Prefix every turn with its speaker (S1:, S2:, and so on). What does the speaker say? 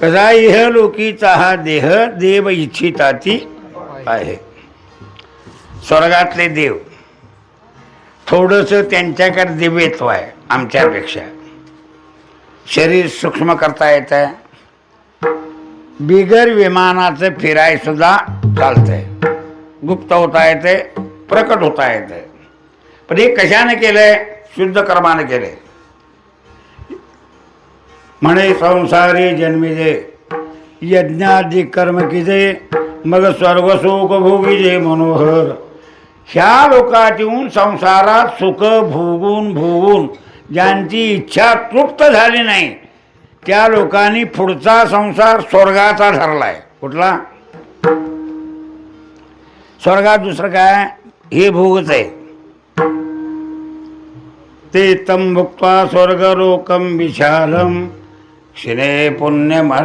S1: कदा इह लोकीचा हा देह देव इच्छिता ती आहे. स्वर्गातले देव थोडंसं त्यांच्याकडे दिव्यत्व आहे आमच्यापेक्षा. शरीर सूक्ष्म करता येत आहे बिगर विमानाचं फिराय सुद्धा चालतंय. गुप्त होता येते प्रकट होता येते पण हे कशाने केलंय? शुद्ध कर्माने केलंय. म्हणे संसारी जन्मिजे। यज्ञादी कर्म किजे मग स्वर्गसुख भोगिजे मनोहर। ह्या लोकात येऊन संसारात सुख भोगून भोगून ज्यांची इच्छा तृप्त झाली नाही त्या लोकांनी पुढचा संसार स्वर्गाचा ठरलाय. कुठला? स्वर्गात दुसरं काय? हे भोगच आहे. ते तम भुक्त्वा स्वर्गलोकम विशालम. శిలే పుణ్యమర్